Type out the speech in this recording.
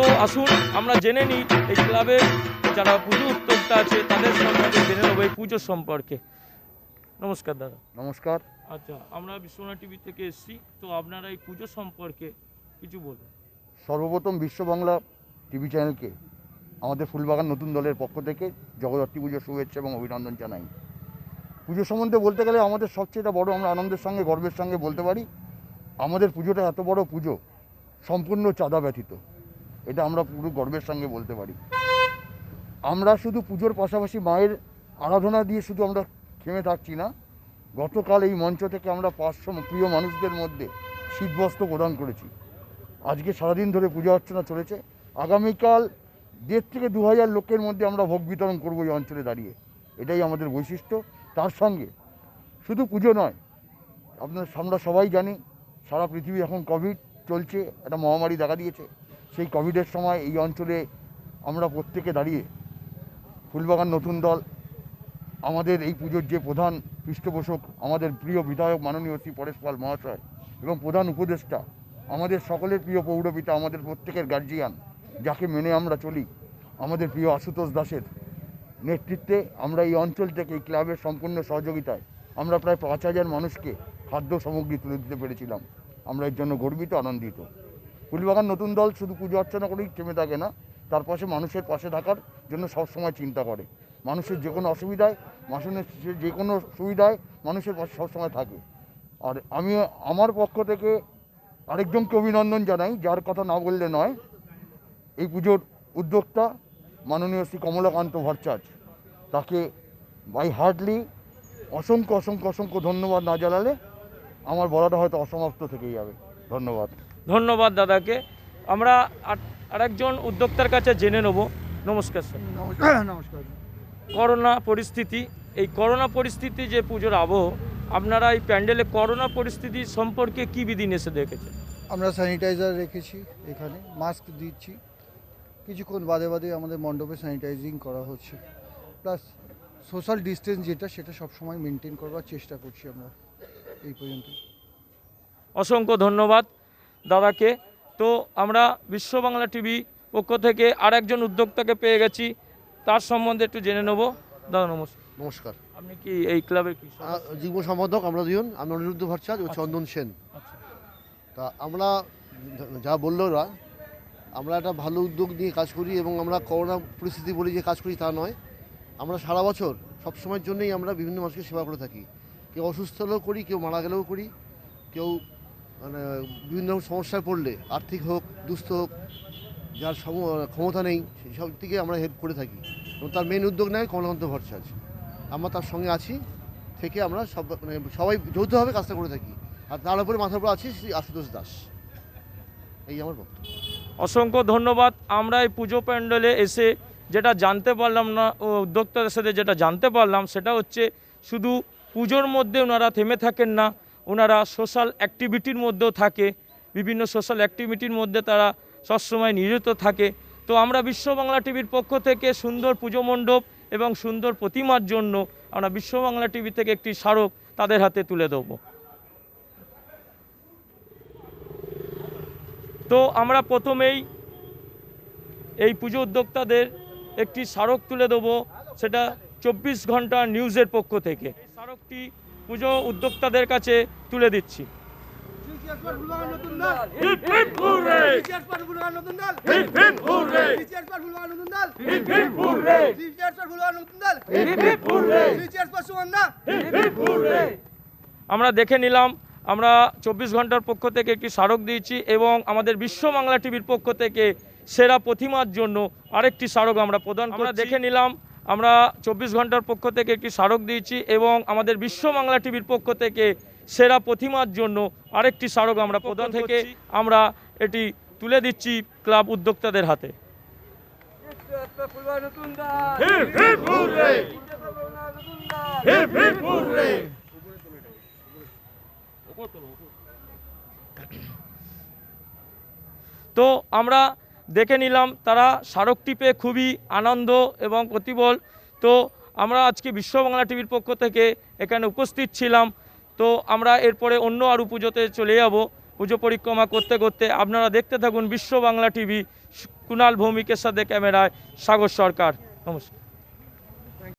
আসুন আমরা জেনে নিই এই ক্লাবের যারা পুজো উদ্যোক্তা আছে তাদের সম্পর্কে জেনে নেব এই পুজোর সম্পর্কে। নমস্কার দাদা। নমস্কার। আচ্ছা আমরা বিশ্বনাথ টিভি থেকে এসেছি তো আপনারা এই পুজো সম্পর্কে কিছু বলুন। সর্বপ্রথম বিশ্ব বাংলা টিভি চ্যানেলকে আমাদের ফুলবাগান নতুন দলের পক্ষ থেকে জগদ্ধাত্রী পুজোর শুভেচ্ছা এবং অভিনন্দন জানাই। পুজো সম্বন্ধে বলতে গেলে আমাদের সবচেয়ে বড় আমরা আনন্দের সঙ্গে গর্বের সঙ্গে বলতে পারি আমাদের পুজোটা এত বড় পুজো সম্পূর্ণ চাঁদা ব্যতীত। এটা আমরা পুরো গর্বের সঙ্গে বলতে পারি। আমরা শুধু পুজোর পাশাপাশি মায়ের আরাধনা দিয়ে শুধু আমরা থেমে থাকছি না, গতকাল এই মঞ্চ থেকে আমরা পাঁচশো প্রিয় মানুষদের মধ্যে শীতবস্ত্র প্রদান করেছি। আজকে সারাদিন ধরে পূজা অর্চনা চলেছে। আগামীকাল দেড় থেকে দু হাজার লোকের মধ্যে আমরা ভোগ বিতরণ করব এই অঞ্চলে দাঁড়িয়ে। এটাই আমাদের বৈশিষ্ট্য। তার সঙ্গে শুধু পুজো নয় আপনার আমরা সবাই জানি সারা পৃথিবী এখন কোভিড চলছে, একটা মহামারী দেখা দিয়েছে। সেই কোভিডের সময় এই অঞ্চলে আমরা প্রত্যেকে দাঁড়িয়ে ফুলবাগান নতুন দল, আমাদের এই পুজোর যে প্রধান পৃষ্ঠপোষক, আমাদের প্রিয় বিধায়ক মাননীয় শ্রী পরেশ পাল মহাশয় এবং প্রধান উপদেষ্টা, আমাদের সকলের প্রিয় পৌরপিতা, আমাদের প্রত্যেকের গার্জিয়ান যাকে মেনে আমরা চলি, আমাদের প্রিয় আশুতোষ দাসের নেতৃত্বে আমরা এই অঞ্চল থেকে এই ক্লাবের সম্পূর্ণ সহযোগিতায় আমরা প্রায় পাঁচ হাজার মানুষকে খাদ্য সামগ্রী তুলে দিতে পেরেছিলাম। আমরা এর জন্য গর্বিত, আনন্দিত। ফুলবাগান নতুন দল শুধু পুজো অর্চনা করেই থেমে থাকে না, তার পাশে মানুষের পাশে থাকার জন্য সবসময় চিন্তা করে। মানুষের যে কোনো অসুবিধায়, মানুষের যে কোনো সুবিধায় মানুষের পাশে সবসময় থাকে। আর আমি, আমার পক্ষ থেকে আরেকজনকে অভিনন্দন জানাই, যার কথা না বললে নয়, এই পুজোর উদ্যোক্তা মাননীয় শ্রী কমলাকান্ত ভট্টাচার্য। তাকে বাই হার্ডলি অসংখ্য অসংখ্য অসংখ্য ধন্যবাদ না জানালে আমার বলাটা হয়তো অসমাপ্ত থেকেই যাবে। ধন্যবাদ। ধন্যবাদ দাদাকে। আমরা আর- আরেকজন উদ্যোক্তার কাছে জেনে নেব। নমস্কার স্যার। নমস্কার। নমস্কার। করোনা পরিস্থিতি এই করোনা পরিস্থিতি যে পুজোর আবহ আপনারা এই প্যান্ডেলে করোনা পরিস্থিতি সম্পর্কে কি বিধিনিষেধ রেখেছেন? আমরা স্যানিটাইজার রেখেছি এখানে মাস্ক দিচ্ছি। কিছুক্ষণ বাদে বাদে আমাদের মণ্ডপে স্যানিটাইজিং করা হচ্ছে। প্লাস সোশ্যাল ডিস্টেন্স যেটা সেটা সবসময় মেনটেন করবার চেষ্টা করছি আমরা এই পর্যন্ত অসংখ্য ধন্যবাদ। দাদাকে। তো আমরা বিশ্ব বাংলা টিভি পক্ষ থেকে আর একজন উদ্যোক্তাকে পেয়ে গেছি। তার সম্বন্ধে একটু জেনে নেব। দাদা নমস্কার। নমস্কার। আপনি কি এই ক্লাবের কি? যুগ্ম সম্পাদক আমরা দুজন আমি অনিরুদ্ধ ভট্টাচার্য ও আচ্ছা। চন্দন সেন। আচ্ছা। তা আমরা যা বলল ওরা আমরা একটা ভালো উদ্যোগ নিয়ে কাজ করি এবং আমরা করোনা পরিস্থিতি বলে যে কাজ করি তা নয়। আমরা সারা বছর সব সময়ের জন্যই আমরা বিভিন্ন মানুষকে সেবা করে থাকি। কেউ অসুস্থ হলেও করি কেউ মারা গেলেও করি কেউ মানে বিভিন্ন রকম সমস্যায় পড়লে, আর্থিক হোক, দুস্থ হোক, যার সম- ক্ষমতা নেই, সেই সব থেকে আমরা হেল্প করে থাকি। এবং তার মেন উদ্যোগ নেয় কমলাকান্ত ভট্টাচার্য। আমরা তার সঙ্গে আছি, থেকে আমরা সব মানে সবাই যৌথভাবে কাজটা করে থাকি। আর তার উপরে মাথার উপর আছি শ্রী আশুতোষ দাস। এই আমার বক্তব্য। অসংখ্য ধন্যবাদ। আমরা এই পুজো প্যান্ডেলে এসে যেটা জানতে পারলাম না উদ্যোক্তাদের সাথে যেটা জানতে পারলাম, সেটা হচ্ছে শুধু পুজোর মধ্যে ওনারা থেমে থাকেন না ওনারা সোশ্যাল অ্যাক্টিভিটির মধ্যেও থাকে, বিভিন্ন সোশ্যাল অ্যাক্টিভিটির মধ্যে তারা সবসময় নিয়োজিত থাকে। তো আমরা বিশ্ব বাংলা টিভির পক্ষ থেকে সুন্দর পুজো মণ্ডপ এবং সুন্দর প্রতিমার জন্য আমরা বিশ্ব বাংলা টিভি থেকে একটি স্মারক তাদের হাতে তুলে দেবো। তো আমরা প্রথমেই এই পুজো উদ্যোক্তাদের একটি স্মারক তুলে দেবো, সেটা চব্বিশ ঘণ্টা নিউজের পক্ষ থেকে। স্মারকটি পুজো উদ্যোক্তাদের কাছে তুলে দিচ্ছি। আমরা দেখে নিলাম আমরা চব্বিশ ঘণ্টার পক্ষ থেকে একটি স্মারক দিয়েছি এবং আমাদের বিশ্ব বাংলা টিভির পক্ষ থেকে সেরা প্রতিমার জন্য আরেকটি স্মারক আমরা প্রদান আমরা দেখে নিলাম আমরা চব্বিশ ঘণ্টার পক্ষ থেকে একটি স্মারক দিয়েছি এবং আমাদের বিশ্ব বাংলা টিভির পক্ষ থেকে সেরা প্রতিমার জন্য আরেকটি স্মারক আমরা প্রদান থেকে আমরা এটি তুলে দিচ্ছি ক্লাব উদ্যোক্তাদের হাতে। তো আমরা দেখে নিলাম, তারা স্মারকটি পেয়ে খুবই আনন্দ এবং প্রতিবল। তো আমরা আজকে বিশ্ব বাংলা টিভির পক্ষ থেকে এখানে উপস্থিত ছিলাম। তো আমরা এরপরে অন্য আরও পুজোতে চলে যাব। পুজো পরিক্রমা করতে করতে আপনারা দেখতে থাকুন বিশ্ব বাংলা টিভি, কুণাল ভৌমিকের সাথে ক্যামেরায় সাগর সরকার। নমস্কার।